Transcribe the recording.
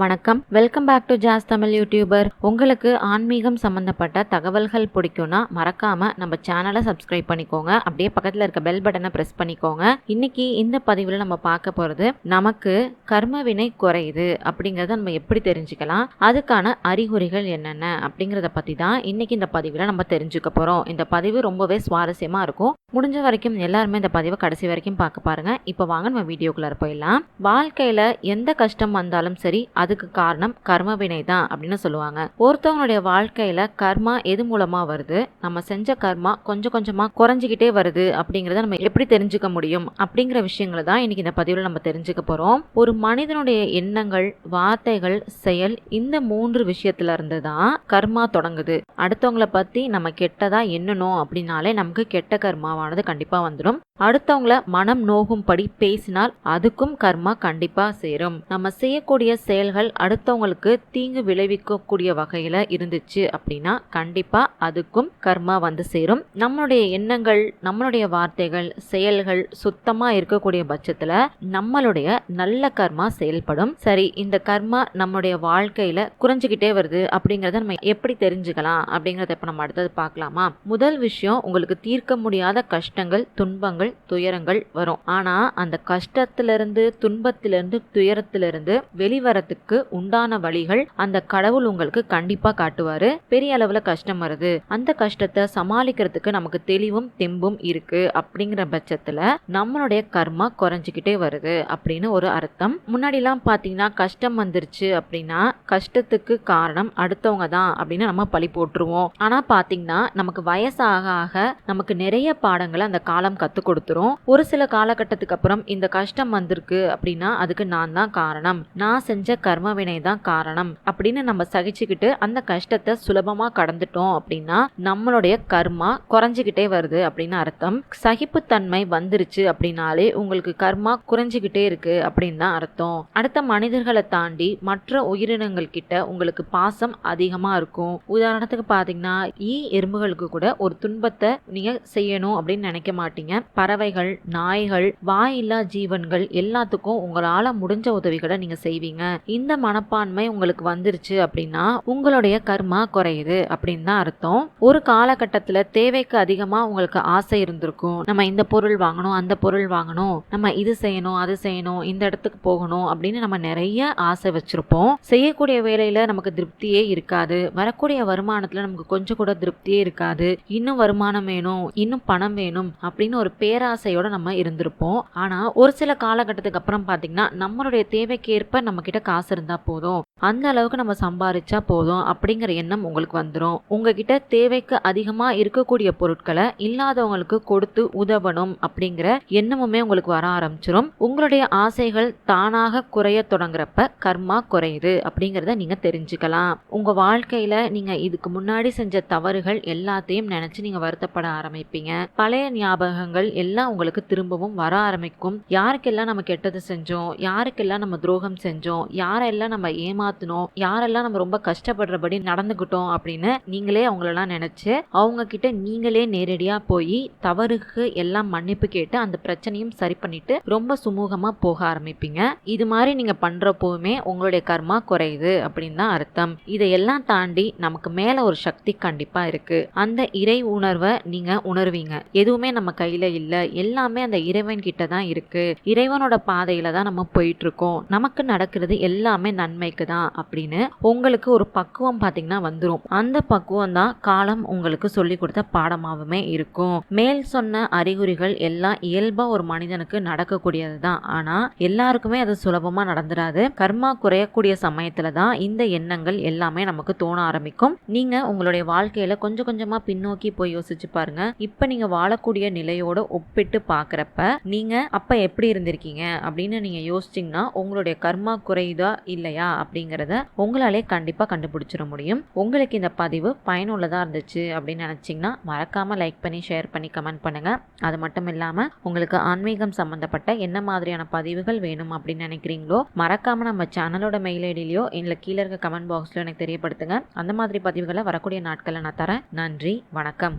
வணக்கம். Welcome back to Jazz Tamil YouTuber உங்களுக்கு ஆன்மீகம் சம்பந்தப்பட்ட தகவல்கள் பிடிக்கும்னா மறக்காம நம்ம சேனலை சப்ஸ்கிரைப் பண்ணிக்கோங்க. அப்படியே பக்கத்தில் இருக்க பெல் பட்டனை ப்ரெஸ் பண்ணிக்கோங்க. இன்னைக்கு இந்த பதிவில் நம்ம பார்க்க போகிறது நமக்கு கர்மவினை குறையுது அப்படிங்கிறத நம்ம எப்படி தெரிஞ்சுக்கலாம்? அதுக்கான அறிகுறிகள் என்னென்ன? அப்படிங்கிறத பற்றி தான் இன்னைக்கு இந்த பதிவில் நம்ம தெரிஞ்சுக்க போகிறோம் இந்த பதிவு ரொம்பவே சுவாரஸ்யமாக இருக்கும். முடிஞ்ச வரைக்கும் எல்லாருமே இந்த பதிவை கடைசி வரைக்கும் பார்க்க பாருங்கள் இப்போ வாங்க நம்ம வீடியோக்குள்ளே போயிடலாம். வாழ்க்கையில் எந்த கஷ்டம் வந்தாலும் சரி அதுக்கு காரணம் கர்ம வினை தான் அப்படின்னு சொல்லுவாங்க. ஒருத்தவங்களுடைய வாழ்க்கையில கர்மா எது மூலமா வருது? நம்ம செஞ்ச கர்மா கொஞ்சம் கொஞ்சமா குறைஞ்சிக்கிட்டே வருது அப்படிங்கறத நம்ம எப்படி தெரிஞ்சுக்க முடியும்? அப்படிங்கிற விஷயங்களை தான் இன்னைக்கு இந்த பதிவில் நம்ம தெரிஞ்சுக்க போறோம். ஒரு மனிதனுடைய எண்ணங்கள் வார்த்தைகள் செயல் இந்த மூன்று விஷயத்துல இருந்து தான் கர்மா தொடங்குது. அடுத்தவங்கள பத்தி நம்ம கெட்டதா எண்ணணும் அப்படின்னாலே நமக்கு கெட்ட கர்மாவானது கண்டிப்பா வந்துடும் அடுத்தவங்கள மனம் நோகும்படி பேசினால் அதுக்கும் கர்மா கண்டிப்பா சேரும். நம்ம செய்யக்கூடிய செயல்கள் அடுத்தவங்களுக்கு தீங்கு விளைவிக்கக்கூடிய வகையில் இருந்துச்சு அப்படின்னா கண்டிப்பாக அதுக்கும் கர்மா வந்து சேரும். நம்மளுடைய எண்ணங்கள் நம்மளுடைய வார்த்தைகள் செயல்கள் சுத்தமா இருக்கக்கூடிய பட்சத்துல நம்மளுடைய நல்ல கர்மா செயல்படும். சரி இந்த கர்மா நம்மளுடைய வாழ்க்கையில குறைஞ்சுக்கிட்டே வருது அப்படிங்கிறத நம்ம எப்படி தெரிஞ்சுக்கலாம் அப்படிங்கிறத இப்போ நம்ம அடுத்தது பார்க்கலாமா? முதல் விஷயம் உங்களுக்கு தீர்க்க முடியாத கஷ்டங்கள் துன்பங்கள் துயரங்கள் வரும். ஆனா அந்த கஷ்டத்திலிருந்து துன்பத்திலிருந்து துயரத்திலிருந்து வெளிவரத்துக்கு உண்டான வழிகள் அந்த கடவுள் உங்களுக்கு கண்டிப்பா காட்டுவாரு. பெரிய அளவுல கஷ்டம் வருது. அந்த கஷ்டத்தை சமாளிக்கிறதுக்கு நமக்கு தெளிவும் தெம்பும் இருக்கு அப்படிங்கிற பட்சத்துல நம்மளுடைய கர்மா குறைஞ்சிக்கிட்டே வருது அப்படின்னு ஒரு அர்த்தம். முன்னாடிலாம் பாத்தீங்கன்னா கஷ்டம் வந்துருச்சு அப்படின்னா கஷ்டத்துக்கு காரணம் அடுத்தவங்க தான் அப்படின்னு நம்ம பழி போட்டுருவோம். ஆனா பாத்தீங்கன்னா நமக்கு வயசாக ஆக நமக்கு நிறைய பாடங்களை அந்த காலம் கத்து கொடுத்துரும். ஒரு சில காலகட்டத்துக்கு அப்புறம் இந்த கஷ்டம் வந்திருக்கு அப்படின்னா அதுக்கு நான் தான் காரணம். நான் செஞ்ச கர்ம வினை தான் காரணம். அப்படின்னு நம்ம சகிச்சுக்கிட்டு அந்த கஷ்டத்தை சுலபமா கடந்துட்டோம் அப்படின்னா நம்மளுடைய கர்மா குறைஞ்சிக்கிட்டே வருது அப்படின்னு அர்த்தம். சகிப்புத்தன்மை வந்துருச்சு அப்படின்னாலே உங்களுக்கு கர்மா குறைஞ்சிக்கிட்டே இருக்கு அப்படின்னு தான் அர்த்தம். அடுத்த மனிதர்களை தாண்டி மற்ற உயிரினங்கள் கிட்ட உங்களுக்கு பாசம் அதிகமா இருக்கும். உதாரணத்துக்கு பாத்தீங்கன்னா ஈ எறும்புகளுக்கு கூட ஒரு துன்பத்தை நீங்க செய்யணும் அப்படின்னு நினைக்க மாட்டீங்க. பறவைகள் நாய்கள் வாயில்லா ஜீவன்கள் எல்லாத்துக்கும் உங்களால முடிஞ்ச உதவிகளை நீங்க செய்வீங்க. இந்த மனப்பான்மை உங்களுக்கு வந்துருச்சு அப்படின்னா உங்களுடைய கர்மா குறையுது அப்படின்னு தான் அர்த்தம். ஒரு காலகட்டத்தில் தேவைக்கு அதிகமாக உங்களுக்கு ஆசை இருந்திருக்கும். நம்ம இந்த பொருள் வாங்கணும் அந்த பொருள் வாங்கணும் நம்ம இது செய்யணும் அது செய்யணும் இந்த இடத்துக்கு போகணும் அப்படின்னு நம்ம நிறைய ஆசை வச்சிருப்போம். செய்யக்கூடிய வேலையில நமக்கு திருப்தியே இருக்காது. வரக்கூடிய வருமானத்துல நமக்கு கொஞ்சம் கூட திருப்தியே இருக்காது. இன்னும் வருமானம் வேணும் இன்னும் பணம் வேணும் அப்படின்னு ஒரு பேராசையோட நம்ம இருந்திருப்போம். ஆனா ஒரு சில காலகட்டத்துக்கு அப்புறம் பாத்தீங்கன்னா நம்மளுடைய தேவைக்கேற்ப நம்ம கிட்ட காசு இருந்தா போதும். அந்த அளவுக்கு நம்ம சம்பாரிச்சா போதும் அப்படிங்கிற எண்ணம் உங்களுக்கு வந்துடும் உங்ககிட்ட தேவைக்கு அதிகமா இருக்கக்கூடிய பொருட்களை இல்லாதவங்களுக்கு கொடுத்து உதவணும் அப்படிங்கிற எண்ணமுமே உங்களுக்கு வர ஆரம்பிச்சிடும் உங்களுடைய ஆசைகள் தானாக குறைய தொடங்குறப்ப கர்மா குறையுது அப்படிங்கிறத நீங்க தெரிஞ்சுக்கலாம். உங்க வாழ்க்கையில நீங்க இதுக்கு முன்னாடி செஞ்ச தவறுகள் எல்லாத்தையும் நினைச்சு நீங்க வருத்தப்பட ஆரம்பிப்பீங்க. பழைய ஞாபகங்கள் எல்லாம் உங்களுக்கு திரும்பவும் வர ஆரம்பிக்கும். யாருக்கெல்லாம் நம்ம கெட்டது செஞ்சோம்? யாருக்கெல்லாம் நம்ம துரோகம் செஞ்சோம்? யாரெல்லாம் நம்ம ஏமாத்தணும் யாரெல்லாம் நம்ம ரொம்ப கஷ்டப்படுறபடி நடந்துக்கிட்டோம் அப்படின்னு நீங்களே அவங்களெல்லாம் நினைச்சு அவங்க கிட்ட நீங்களே நேரடியாக போய் தவறுக்கு எல்லாம் மன்னிப்பு கேட்டு அந்த பிரச்சனையும் சரி பண்ணிட்டு ரொம்ப சுமூகமாக போக ஆரம்பிப்பீங்க. இது மாதிரி நீங்கள் பண்ணுறப்போவுமே உங்களுடைய கர்மா குறையுது அப்படின்னு தான் அர்த்தம். இதையெல்லாம் தாண்டி நமக்கு மேலே ஒரு சக்தி கண்டிப்பாக இருக்கு. அந்த இறை உணர்வை நீங்கள் உணர்வீங்க. எதுவுமே நம்ம கையில் இல்லை. எல்லாமே அந்த இறைவன் கிட்ட தான் இருக்குது இறைவனோட பாதையில் தான் நம்ம போயிட்டுருக்கோம் நமக்கு நடக்கிறது எல்லாமே நன்மைக்கு தான் அப்படின்னு உங்களுக்கு ஒரு பக்குவம் பார்த்தீங்கன்னா வந்துடும் அந்த பக்குவம் தான் காலம் உங்களுக்கு சொல்லி கொடுத்த பாடமாகவுமே இருக்கும். மேல் சொன்ன அறிகுறிகள் எல்லாம் இயல்பா ஒரு மனிதனுக்கு நடக்கக்கூடியது தான் ஆனா எல்லாருக்குமே அது சுலபமா நடந்துடாது கர்மா குறையக்கூடிய சமயத்துல தான் இந்த எண்ணங்கள் எல்லாமே நமக்கு தோண ஆரம்பிக்கும். நீங்க உங்களுடைய வாழ்க்கையில கொஞ்சம் கொஞ்சமா பின்னோக்கி போய் யோசிச்சு பாருங்க. இப்ப நீங்க வாழக்கூடிய நிலையோட ஒப்பிட்டு பாக்குறப்ப நீங்க அப்ப எப்படி இருந்திருக்கீங்க அப்படின்னு நீங்க யோசிச்சிங்கன்னா உங்களுடைய கர்மா குறையுதா இல்லையா அப்படிங்கிறத உங்களாலே கண்டிப்பாக கண்டுபிடிச்சிட முடியும். உங்களுக்கு இந்த பதிவு பயனுள்ளதாக இருந்துச்சு அப்படின்னு நினச்சிங்கன்னா மறக்காமல் லைக் பண்ணி ஷேர் பண்ணி கமெண்ட் பண்ணுங்கள் அது மட்டும் இல்லாமல் உங்களுக்கு ஆன்மீகம் சம்மந்தப்பட்ட என்ன மாதிரியான பதிவுகள் வேணும் அப்படின்னு நினைக்கிறீங்களோ மறக்காமல் நம்ம சேனலோட மெயில் ஐடியிலையோ இல்லை கீழே இருக்க கமெண்ட் பாக்ஸ்லையோ எனக்கு தெரியப்படுத்துங்க. அந்த மாதிரி பதிவுகளை வரக்கூடிய நாட்களில் நான் தரேன். நன்றி வணக்கம்.